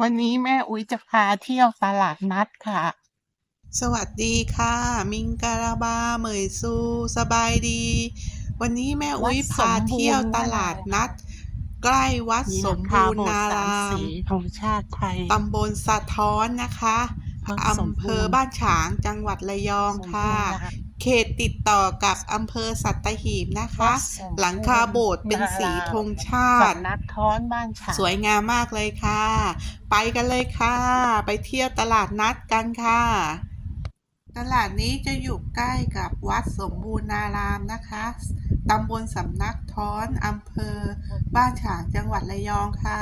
วันนี้แม่อุ้ยจะพาเที่ยวตลาดนัดค่ะ สวัสดีค่ะ มิงการาบาเหมยซูสบายดี วันนี้แม่อุ้ยวัดพาเที่ยวตลาดนัด ใกล้วัดนี่สนะมคะบูรโบสณาถ์สามรามสีธงชาติไทยตำบลสะท้อนนะคะวัดสมบูรณ์อำเภอบ้านฉางจังหวัดระยองค่ะ สมบูรณ์นะคะเขตติดต่อกับอำเภอสัตหีบนะคะวัดสมบูรณ์หลังคาโบสถ์เป็นสีธงชาติสำนักท้อนบ้านฉางสวยงามมากเลยค่ะ ไปกันเลยค่ะ ไปเที่ยวตลาดนัดกันค่ะ ตลาดนี้จะอยู่ใกล้กับวัดสมบูรณารามนะคะตำบลสำนักท้อนอำเภอ บ้านฉางจังหวัดระยองค่ะ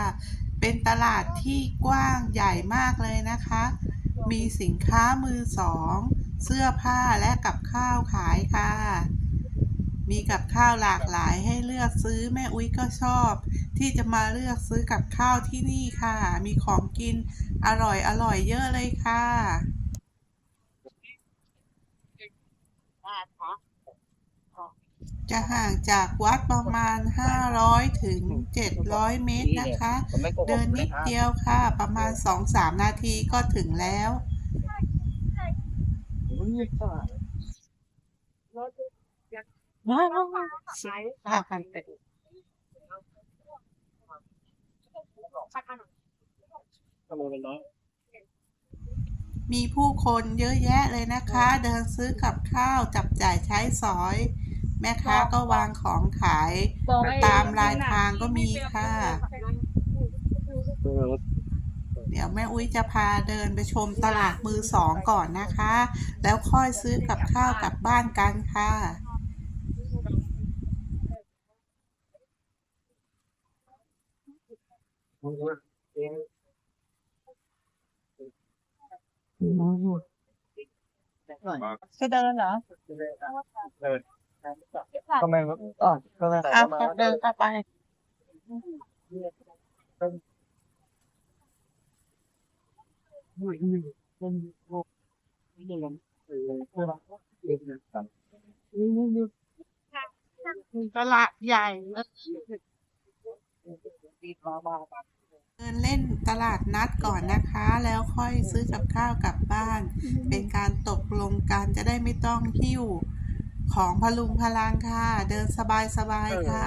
เป็นตลาดที่กว้างใหญ่มากเลยนะคะ มีสินค้ามือสอง เสื้อผ้าและกับข้าวขายค่ะ มีกับข้าวหลากหลายให้เลือกซื้อแม่อุ้ยก็ชอบ ที่จะมาเลือกซื้อกับข้าวที่นี่ค่ะ มีของกินอร่อยอร่อยเยอะเลยค่ะจะห่างจากวัดประมาณ 500 ถึง 700 เมตรนะคะ เดินนิดเดียวค่ะ ประมาณ 2-3 นาทีก็ถึงแล้ว ว้าวพากันไปมีผู้คนเยอะแยะเลยนะคะ เดินซื้อกับข้าวจับจ่ายใช้สอย แม่ค้าก็วางของขาย ตามรายทางก็มีค่ะ ดี๋ยวแม่อุ้ยจะพาเดินไปชมตลาดมือสองก่อนนะคะ แล้วค่อยซื้อกับข้าวกลับบ้านกันค่ะจะเดินเหรอก็ไม่อ๋อก็ไม่เอาเดินต่อไป ตลาดใหญ่เดินเล่นตลาดนัดก่อนนะคะ แล้วค่อยซื้อกับข้าวกลับบ้าน เป็นการตกลงกันจะได้ไม่ต้องหิ้วของพลุงพลังค่ะ เดินสบายสบายค่ะ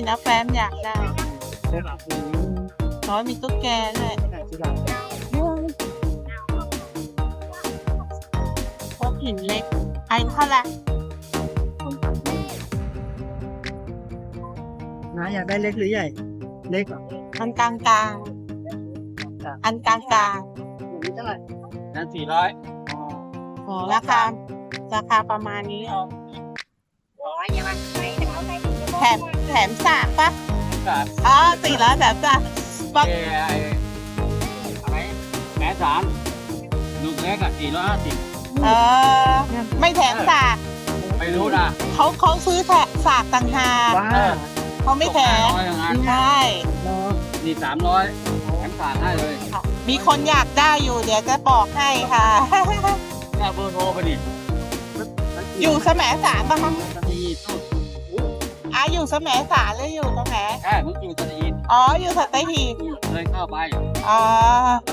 นี่นะแฟมอยากได้น้อยมีตุ๊กแกด้วยครกหินเล็กไอ้เท่าไหร่น้าอยากได้เล็กหรือใหญ่ เล็กอันกลางกลางๆอันกลางกลางนี้เท่าไหร่นั้นสี่ร้อยๆอ๋อราคาราคาประมาณนี้โอ้ยอย่ามาใส่เอาไปแถม แถมสากปะกับอ๋อสี่ร้อยแบบจ้ะปักเอไออะไรแหมสามลูกเล็กอะสี่ร้อยห้าสิบเออไม่แถมสากไม่รู้นะเขาเขาซื้อแถมสากต่างหากว้า เออเขาไม่แถมตกห้าร้อยอย่างนั้นใช่ นี่สามร้อยแถมฝากให้เลยมีคนอยากได้อยู่เดี๋ยวจะบอกให้ค่ะ แค่เบอร์โทรไปดิอยู่แสมสารปะคะสตีตู้ อะอยู่แสมสารหรืออยู่ตรงไหนแค่มึงอยู่สตีอ๋อ อยู่สัตหีบเลยเข้าไปอ๋อ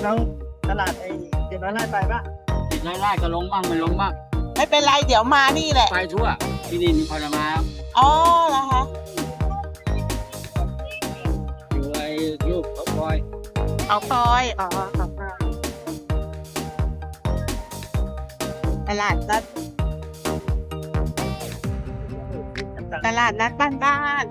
น้องตลาดไอ้เจ็ดร้อยไร่ไปปะติดไล่ๆก็ลงบ้างไม่ลงบ้างไม่เป็นไร เดี๋ยวมานี่แหละ ไปทั่ว ที่นี่มีคนมาอ๋อเหรอคะอยู่ไอ้ลูกเขาคอยเอาคอย อ๋อขอบคุณตลาดนัด ตลาดนัดบ้านบ้าน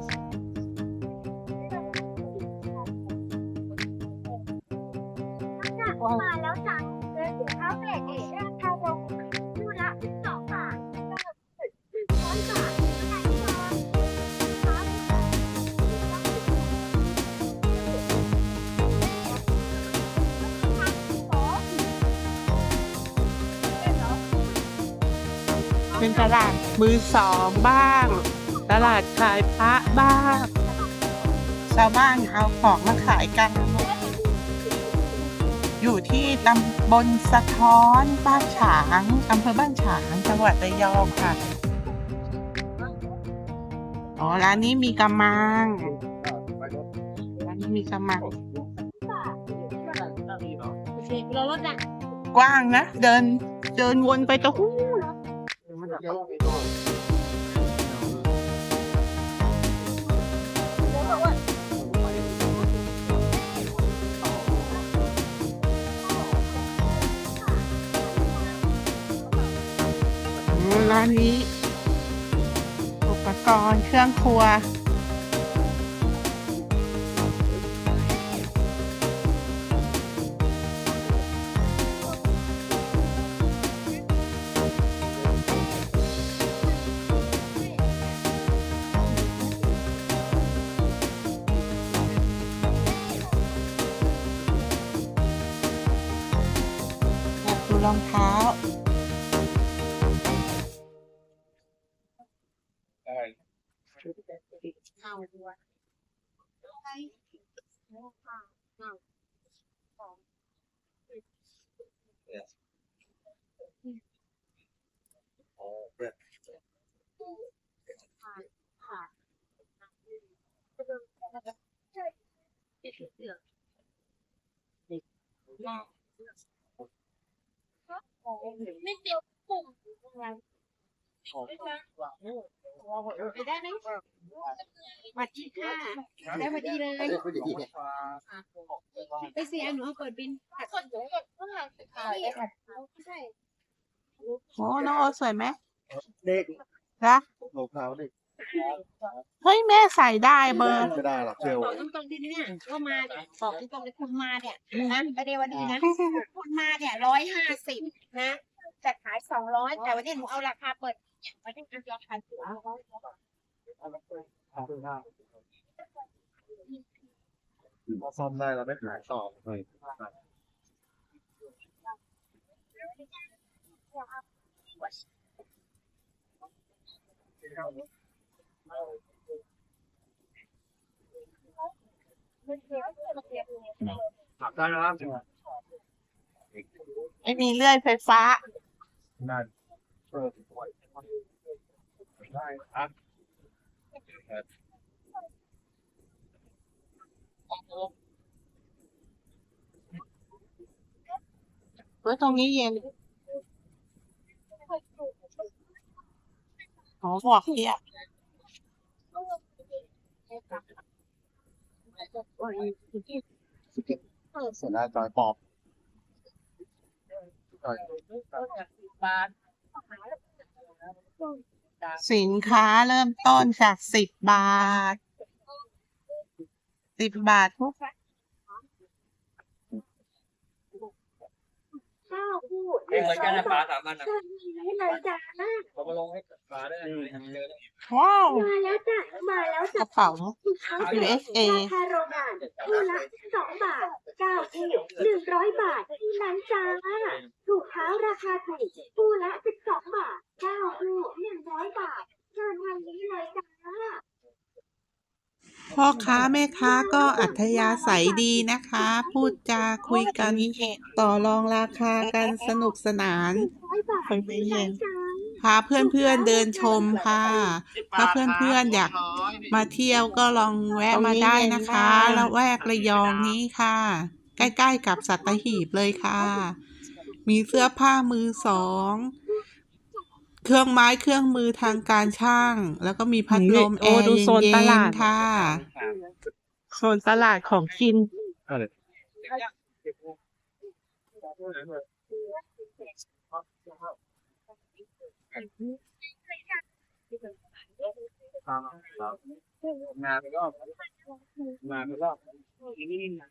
เป็นตลาดมือสองบ้าง ตลาดขายพระบ้างชาวบ้านเอาของมาขายกัน อยู่ที่ตำบลสะท้อนบ้านฉางอำเภอบ้านฉางจังหวัดระยองค่ะ อ๋อ ร้านนี้มีกระมัง ร้านนี้มีกระมัง เราลดอะกว้างนะ เดินเดินวนไปตะหู้อื มร้านนี้ อุปกรณ์เครื่องครัว ดูรองเท้า ไม่เดียวปุ่มไปได้ไหมสวัสดีค่ะได้พอดีเลย ไปเสียหนูเอาเปิดบินคนเยอะเท่าไหร่ใช่โอ้น้องโอสวยไหมเด็กนะรองเท้าเด็ก เฮ้ยแม่ใส่ได้เบอร์ ไม่ได้หรอกเชลบอกตรงๆทีนี้เนี่ยก็มาเนี่ยบอกตรงๆเลยคุณมาเนี่ยนะประเดี๋ยววันนี้นะคุณมาเนี่ยร้อยห้าสิบนะแต่ขายสองร้อยแต่วันนี้หนูเอาราคาเปิดเนี่ยวันนี้เอาราคาสูงพอซ่อมได้เราไม่ขายต่อเลย ขับได้นะครับไม่มีเลื่อยไฟฟ้า นั่นเปิดได้ครับเฮ้ยตรงนี้เย็นอ๋อหมวกเหีย เสร็จแล้วจอยปอบจอยสินค้าเริ่มต้นจากสิบบาทสิบบาททุก ข้าวพูดเองเลยกันนะปลาสามพันนะให้เลยจ้าเรามาลงให้ปลาได้เลยเจอว้าวมาแล้วจ้ะมาแล้วกจ้ะระเป๋าทั้ง USA ราคาโรงงานคู่ละสองบาทเก้าคู่หนึ่งร้อยบาทที่นั้นจ้าถูกเท้าราคาถูกคู่ละสิบสองบาทเก้าคู่หนึ่งร้อยบาทเชิญทางนี้เลยจ้า พ่อค้าแม่ค้าก็อัธยาศัยดีนะคะ พูดจาคุยกันต่อรองราคากันสนุกสนานร้อยบาทไปไม่เย็นจ้าพาเพื่อนๆเดินชมค่ะ ถ้าเพื่อนๆอยากมาเที่ยวก็ลองแวะมาได้นะคะแล้วแวกระยองนี้ค่ะ ใกล้ๆกับสัตหีบเลยค่ะ มีเสื้อผ้ามือสอง เครื่องไม้เครื่องมือทางการช่าง แล้วก็มีพัดลมโอ้แอร์ดูโซนเย็ตลาดนๆค่ะ โซนตลาดของกินอะไรงานไปรอบงานไปรอบนี่นะ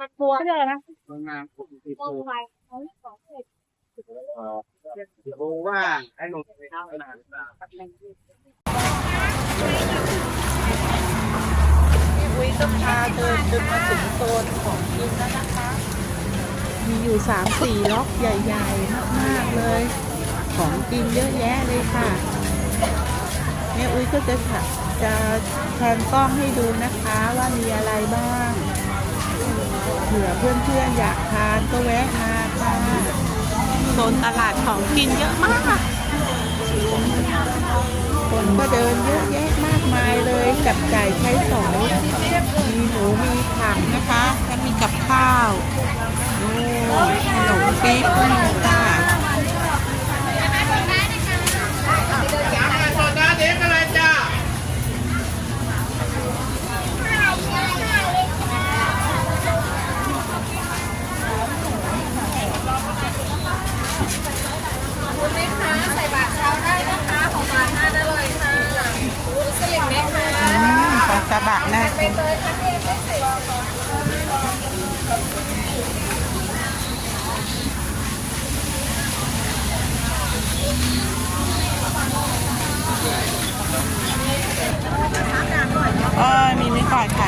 มันกลัวเลยนะงานผมติดกลัวตั รู้ว่าไอ้หนุ่มไปเท่าไหร่วิก็พาเดินจนมาถึงโซนของกินแล้วนะคะ มีอยู่สามสี่ล็อกใหญ่ๆมากๆเลย ของกินเยอะแยะเลยค่ะแม่อุ้ยก็จะถ่าจะแทนกล้องให้ดูนะคะว่ามีอะไรบ้างเผื่อเพื่อนๆอยากทานก็แวะมาค่ะ ซนตลาดของกินเยอะมาก คนก็เดินเยอะแยะมากมายเลยจับจ่ายใช้สอยมีหมูมีผักนะคะ แล้วมีกับข้าวโอ้ขนมปี๊บก็มีค่ะ อืมปลากระบะน่ากินเออ มีไม่ก่อนขา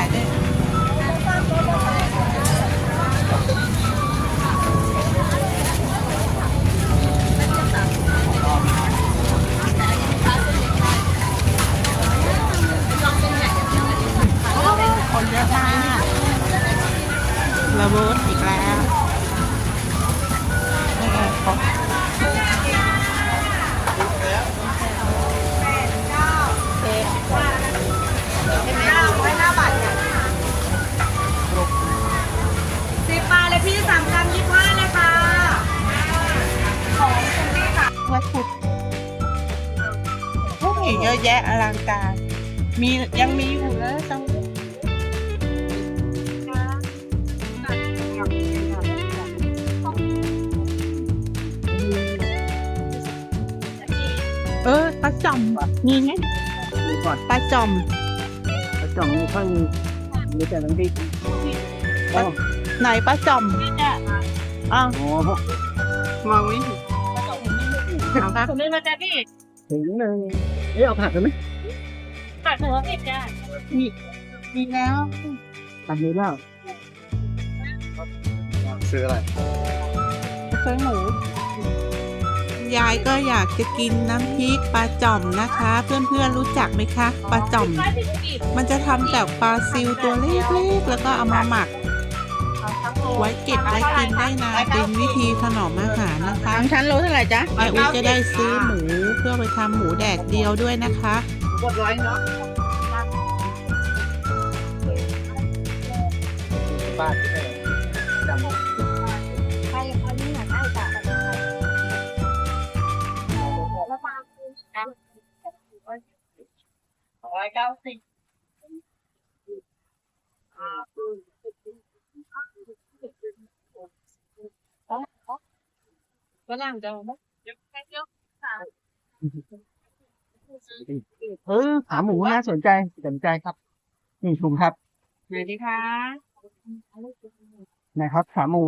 ยด้วยคน จ่อมมีไงดูก่อนปลาจ่อมกระจ่องมีข้างมีแต่น้ำพริกอ๋อไหนปลาจ่อมอ้าวโอ้มองไม่เห็นเอาค่ะผมเลยมาจากนี่ถึงหนึ่งเอ๊ะเอาผักกันไหมผักหัวผิดจ้ะมีแล้วผักนี้แล้วซื้ออะไรเคยหมู ยายก็อยากจะกินน้ำพริกปลาจ่อมนะคะ เพื่อนๆรู้จักไหมคะปลาจ่อม มันจะทำจากปลาซิวตัวเล็กๆแล้วก็เอามาหมัก ไว้เก็บไว้กินได้นานเป็นวิธีถนอมอาหารนะคะทั้งชั้นโลเท่าไหร่จ๊ะแม่อุ้ยจะได้ซื้อหมูเพื่อไปทำหมูแดดเดียวด้วยนะคะกดร้อยเนาะบ้านจ ร้อยเก้าสิบฝรั่งจะเอาไหมเดี๋ยวแค่เดียวสามเออขาหมูน่าสนใจสนใจครับ นี่ถุงครับไหนดีคะไหนครับขาหมู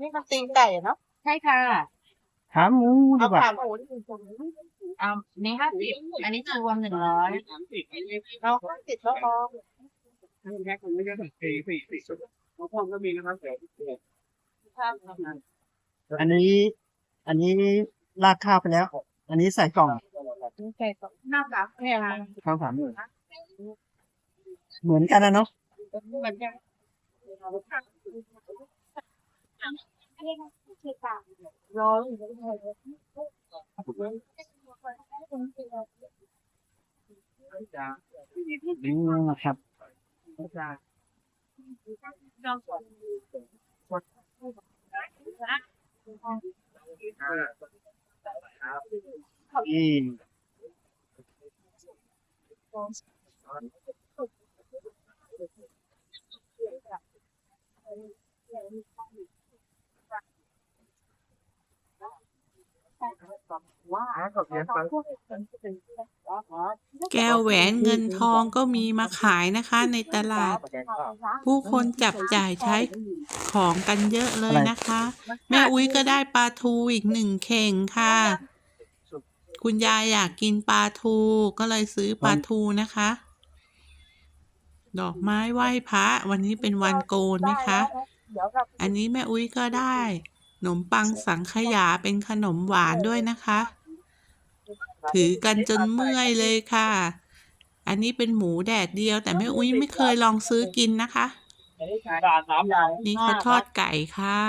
นี่มันตีนไก่เนาะใช่ค่ะ ขาหมูดีเอากว่า ขาหมูที่เอานี่ห้าสิบอันนี้จะรวมหนึ่งร้อยเอาห้าสิบก็พอแค่คนไม่ได้แบบสี่สี่สี่ชุดของพ่อก็มีนะครับอันนี้ อันนี้ราดข้าวไปแล้ว อันนี้ใส่กล่องนี่ไก่สองหน้ากับเนี่ยค่ะข้าวสามหมื่นเหมือนกันนะเนาะเหมือนกันร้อย นี่นะครับนี่ แก้วแหวนเงินทองก็มีมาขายนะคะในตลาด ผู้คนจับจ่ายใช้ของกันเยอะเลยนะคะ แม่อุ้ยก็ได้ปลาทูอีกหนึ่งเข่งค่ะ คุณยายอยากกินปลาทูก็เลยซื้อปลาทูนะคะ ดอกไม้ไหว้พระวันนี้เป็นวันโกนไหมคะ อันนี้แม่อุ้ยก็ได้ นมปังสังขยาเป็นขนมหวานด้วยนะคะ ถือกันจนเมื่อยเลยค่ะ อันนี้เป็นหมูแดดเดียว แต่แม่อุ้ยไม่เคยลองซื้อกินนะคะบาทสามอย่างนี่เขาทอดไก่ค่ะ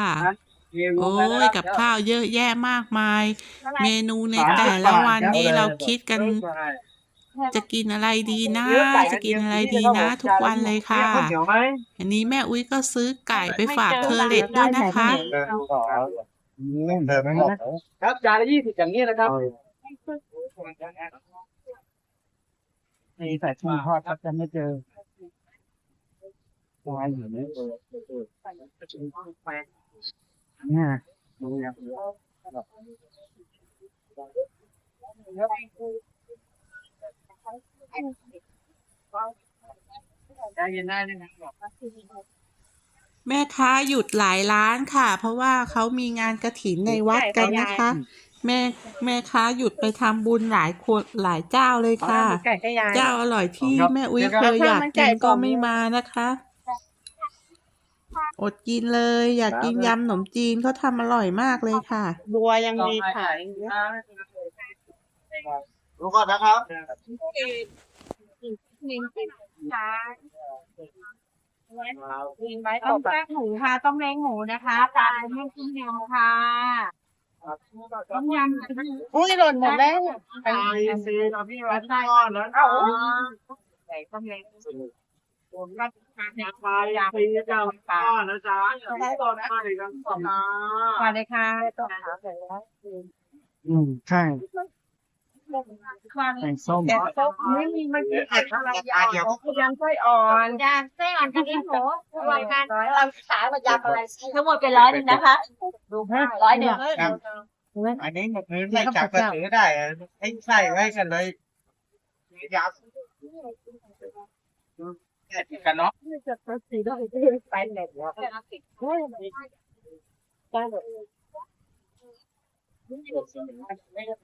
โอ้ยกับข้าวเยอะแยะมากมาย เมนูในแต่ละวันนี้เราคิดกัน จะกินอะไรดีนะ จะกินอะไรดีนะ ทุกวันเลยค่ะเดี๋ยวไหมอันนี้แม่อุ้ยก็ซื้อไก่ไปฝากเคอร์เรตด้วยนะคะเดินต่อเดินไม่หมดครับจานละยี่สิบอย่างนี้นะครับนี่ใส่ถุงทอดครับจะไม่เจอวายอยู่นี่เนี่ย ใจเย็นได้เลยนะแม่ค้าหยุดหลายร้านค่ะ เพราะว่าเขามีงานกระถินในวัดกันนะคะ แม่แม่ค้าหยุดไปทำบุญหลายคนหลายเจ้าเลยค่ะไก่ก็ยายเจ้าอร่อยที่แม่อุ้ยเคยอยากกินก็ไม่มานะคะ อดกินเลย อยากกินยำขนมจีนเขาทำอร่อยมากเลยค่ะ บัวยังมีขาย รู้ก่อนนะครับต้มแซ่บหมูค่ะ ต้มเล้งหมูนะคะปลาแห้งต้มยำค่ะต้มยำอุ้ยหล่นหมดแล้วไปซื้อตอนพี่วัดก้อนแล้วเอ้าใส่ต้มเล้งผมก็อยากไปอยากไปเจ้าก้อนนะจ๊ะได้ก่อนนะอีกครั้งนะมาเลยค่ะอืมใช่ความ แกงส้มแกงส้มไม่มีมันมีผัดอะไรอย่างยังไส้อ่อนยางไส้อ่อนกับเล้งหมูรวมกันเราขายมายำอะไรทั้งหมดเป็นร้อยหนึ่งนะคะดูร้อยหนึ่งอันนี้มันคือไม่จับก็ถือได้ให้ใส่ไว้กันเลยยับกันเนาะไปเน็ตแล้ว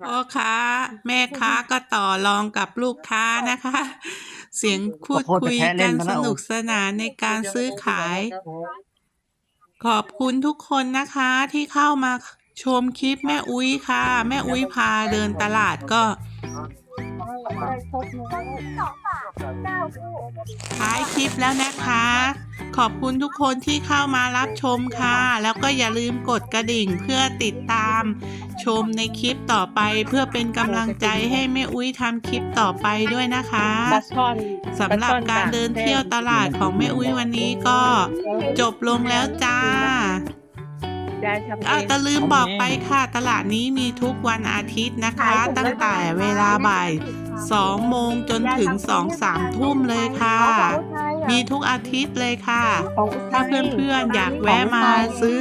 พ่อค้าแม่ค้าก็ต่อรองกับลูกค้านะคะ เสียงพูดคุยกันสนุกสนานในการซื้อขาย ขอบคุณทุกคนนะคะที่เข้ามาชมคลิปแม่อุ้ยค่ะ แม่อุ้ยพาเดินตลาดก็ท้ายคลิปแล้วนะคะ ขอบคุณทุกคนที่เข้ามารับชมค่ะ แล้วก็อย่าลืมกดกระดิ่งเพื่อติดตาม ชมในคลิปต่อไปเพื่อเป็นกำลังใจให้แม่อุ้ยทำคลิปต่อไปด้วยนะคะบัสคอนสำหรับการเดินเที่ยวตลาดของแม่อุ้ยวันนี้ก็จบลงแล้วจ้ายายทำเอเอางแต่ลืมบอกไปค่ะ ตลาดนี้มีทุกวันอาทิตย์นะคะ ตั้งแต่เวลาบ่าย2โมงจนถึง2-3ทุ่มเลยค่ะ มีทุกอาทิตย์เลยค่ะ ถ้าเพื่อนๆอยากแวะมาซื้อ